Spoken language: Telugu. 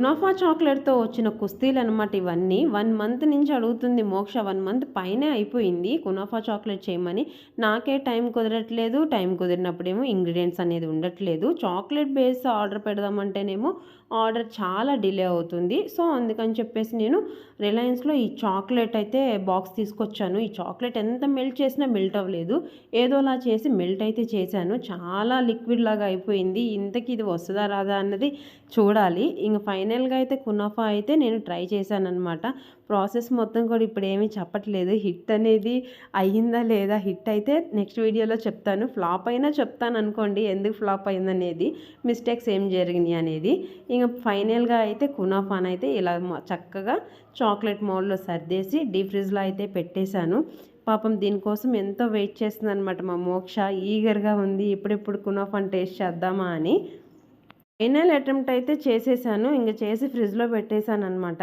కునాఫా చాక్లెట్తో వచ్చిన కుస్తీలు అనమాట ఇవన్నీ. వన్ మంత్ నుంచి అడుగుతుంది మోక్ష. వన్ మంత్ పైనే అయిపోయింది. కునాఫా చాక్లెట్ చేయమని. నాకే టైం కుదరట్లేదు. టైం కుదిరినప్పుడేమో ఇంగ్రీడియంట్స్ అనేది ఉండట్లేదు. చాక్లెట్ బేస్ ఆర్డర్ పెడదామంటేనేమో ఆర్డర్ చాలా డిలే అవుతుంది. సో అందుకని చెప్పేసి నేను రిలయన్స్లో ఈ చాక్లెట్ అయితే బాక్స్ తీసుకొచ్చాను. ఈ చాక్లెట్ ఎంత మెల్ట్ చేసినా మెల్ట్ అవ్వలేదు. ఏదోలా చేసి మెల్ట్ అయితే చేశాను. చాలా లిక్విడ్ లాగా అయిపోయింది. ఇంతకీ ఇది వస్తుందా రాదా అన్నది చూడాలి. ఇంక ఫైనల్గా అయితే కునాఫా అయితే నేను ట్రై చేశాను అనమాట ప్రాసెస్ మొత్తం కూడా ఇప్పుడు ఏమీ చెప్పట్లేదు. హిట్ అనేది అయ్యిందా లేదా హిట్ అయితే నెక్స్ట్ వీడియోలో చెప్తాను. ఫ్లాప్ అయినా చెప్తాను అనుకోండి ఎందుకు ఫ్లాప్ అయిందనేది మిస్టేక్స్ ఏం జరిగినాయి అనేది. ఇంకా ఫైనల్గా అయితే కునాఫాన్ అయితే ఇలా చక్కగా చాక్లెట్ మోడ్లో సర్దేసి డీప్ ఫ్రిడ్జ్లో అయితే పెట్టేశాను. పాపం దీనికోసం ఎంతో వెయిట్ చేస్తుంది అనమాట మా మోక్ష. ఈగర్గా ఉంది ఎప్పుడెప్పుడు కునాఫాన్ టేస్ట్ చేద్దామా అని. ఫైనల్ అటెంప్ట్ అయితే చేసేసాను. ఇంకా చేసి ఫ్రిడ్జ్లో పెట్టేశాను అనమాట